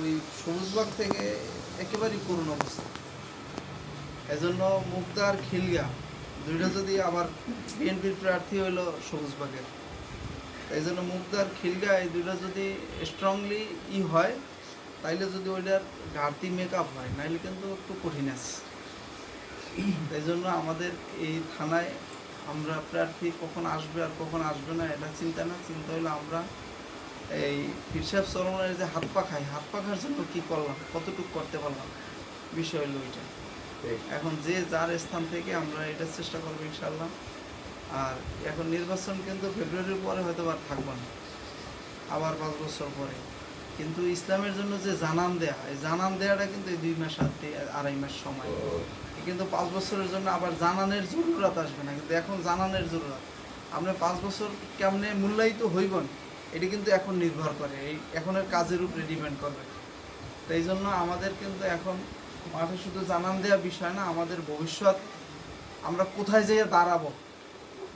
ওই সবুজবাগ থেকে একেবারেই করুণ অবস্থা। এজন্য মুক্তার খিলগা দুইটা যদি আবার বিএনপির প্রার্থী হইল সবুজবাগের এই জন্য মুক্তার খিলগা এই দুইটা যদি স্ট্রংলি ই হয়, তাইলে যদি ওইটার ঘাটতি মেকআপ হয়, নাইলে কিন্তু একটু কঠিন আছে। এই জন্য আমাদের এই থানায় আমরা প্রার্থী কখন আসবে আর কখন আসবে না, এটা চিন্তা না। চিন্তা হলো আমরা এই হিসাব চলনের যে হাত পা খাই হাত পাখার জন্য কী করলাম? কতটুকু করতে পারলাম? বিষয় হলো ওইটা এখন যে যার স্থান থেকে আমরা এটা চেষ্টা করব ইনশাল্লাহ আর এখন নির্বাচন কিন্তু ফেব্রুয়ারির পরে হয়তো আর থাকব না। আবার পাঁচ বছর পরে। কিন্তু ইসলামের জন্য যে জানান দেয়া এই জানান দেয়াটা কিন্তু এই দুই মাস আর আড়াই মাস সময়। কিন্তু পাঁচ বছরের জন্য আবার জানানের জরুরত আসবে না। কিন্তু এখন জানানের জরুরত। আমরা পাঁচ বছর কেমনে মূল্যায়িত হইবন এটি কিন্তু এখন নির্ভর করে, এই এখনের কাজের উপরে ডিপেন্ড করবে। তো এই জন্য আমাদের কিন্তু এখন মাঠে শুধু জানান দেওয়া বিষয় না, আমাদের ভবিষ্যৎ, আমরা কোথায় যেয়ে দাঁড়াবো?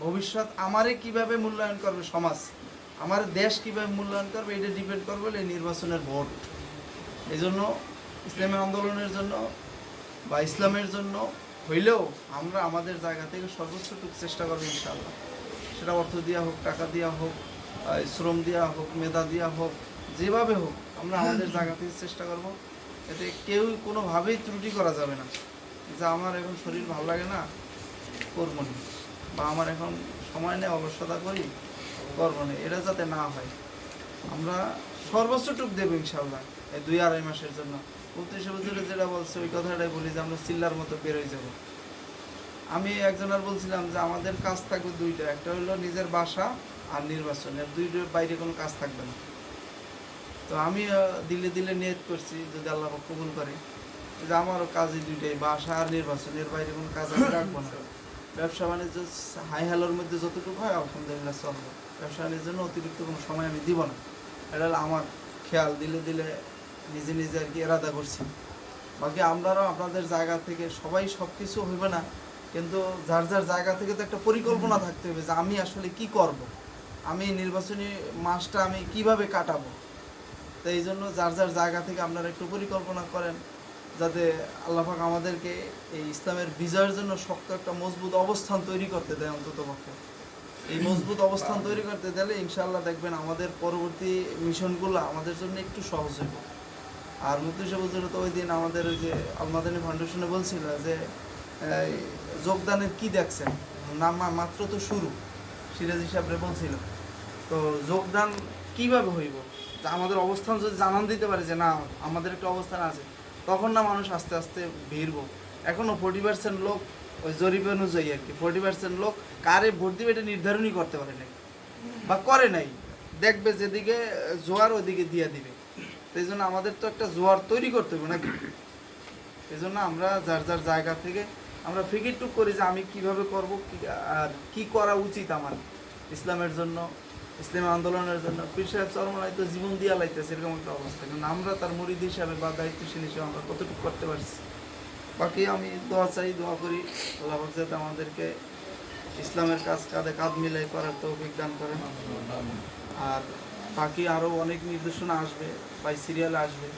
ভবিষ্যৎ আমারে কীভাবে মূল্যায়ন করবে সমাজ? আমার দেশ কীভাবে মূল্যায়ন করবে, এটা ডিপেন্ড করবে এই নির্বাচনের ভোট। এই জন্য ইসলামী আন্দোলনের জন্য বা ইসলামের জন্য হইলেও আমরা আমাদের জায়গা থেকে সর্বোচ্চটুকু চেষ্টা করব ইনশাআল্লাহ। সেটা অর্থ দেওয়া হোক, টাকা দেওয়া হোক শ্রম দেওয়া হোক মেধা দেওয়া হোক যেভাবে হোক আমরা আমাদের জায়গা থেকে চেষ্টা করব এতে কেউ কোনোভাবেই ত্রুটি করা যাবে না। যে আমার এখন শরীর ভালো লাগে না করব না। বা আমার এখন সময় নেই অলসতা করি করব না। এটা যাতে না হয়। আমরা সর্বোচ্চটুক দেবো ইনশাল্লাহ এই দুই আড়াই মাসের জন্য। উনত্রিশে বছরে যেটা বলছে ওই কথাটাই বলি যে আমরা চিল্লার মতো বেরোয় যাব। আমি একজনের বলছিলাম যে আমাদের কাজ থাকবে দুইটা, একটা হলো নিজের বাসা আর নির্বাচন এর দুইটার বাইরে কোনো কাজ থাকবে না। তো আমি দিলে দিলে নিয়ত করছি যদি আল্লাহ কবুল করে। যে আমারও কাজই দুইটাই, বাসা আর নির্বাচন এর বাইরে কোনো কাজ আমি রাখব না। ব্যবসা বাণিজ্য হাই হ্যালোর মধ্যে যতটুকু হয়, আলহামদুলিল্লাহ চলবে। ব্যবসা বাণিজ্যের জন্য অতিরিক্ত কোনো সময় আমি দিব না। এটা আমার খেয়াল, দিলে দিলে নিজে নিজে আর কি এরাদা করছি। বাকি আমরাও আপনাদের জায়গা থেকে সবাই সব কিছু হইবে না কিন্তু যার যার জায়গা থেকে তো একটা পরিকল্পনা থাকতে হবে যে আমি আসলে কি করব। আমি নির্বাচনী মাসটা আমি কীভাবে কাটাবো? তো এই জন্য যার যার জায়গা থেকে আপনারা একটু পরিকল্পনা করেন যাতে আল্লাহাক আমাদেরকে এই ইসলামের বিজয়ের জন্য শক্ত একটা মজবুত অবস্থান তৈরি করতে দেয় অন্তত পক্ষে। এই মজবুত অবস্থান তৈরি করতে দিলে ইনশাআল্লাহ দেখবেন আমাদের পরবর্তী মিশনগুলো আমাদের জন্য একটু সহজ হবে আর মুক্তি সবুজের তো ওই দিন আমাদের ওই যে আলমাদানি ফাউন্ডেশনে বলছিল যে যোগদানের কি দেখছেন? নাম মাত্র তো শুরু, সিরাজ হিসাবে বলছিল। তো যোগদান কীভাবে হইব? আমাদের অবস্থান যদি জানান দিতে পারে যে না, আমাদের একটা অবস্থান আছে, তখন না মানুষ আস্তে আস্তে ভিড়ব। এখনও ফোর্টি পার্সেন্ট লোক ওই জরিপ অনুযায়ী আর কি, ফোর্টি পার্সেন্ট লোক কারে ভোট দিবে এটা নির্ধারণই করতে পারে নাই বা করে নাই। দেখবে যেদিকে জোয়ার ওদিকে দিয়ে দিবে। সেই জন্য আমাদের তো একটা জোয়ার তৈরি করতে হবে নাকি? এই জন্য আমরা যার যার জায়গা থেকে আমরা ফিকির টুক করি যে আমি কীভাবে করব, কি, আর কি করা উচিত আমার ইসলামের জন্য, ইসলামী আন্দোলনের জন্য। পীর সাহেব চরমলাই তো জীবন দিয়া লাইতেছে, এরকম একটা অবস্থা। কিন্তু আমরা তার মুরিদ হিসাবে বা দায়িত্বশীল হিসাবে আমরা কতটুকু করতে পারছি? বাকি আমি দোয়া চাই, দোয়া করি। আল্লাহ যাতে আমাদেরকে ইসলামের কাজ কাঁধে কাঁধ মিলাই করার তৌফিক দান করেন। আর বাকি আরও অনেক নির্দেশনা আসবে, বা সিরিয়াল আসবে।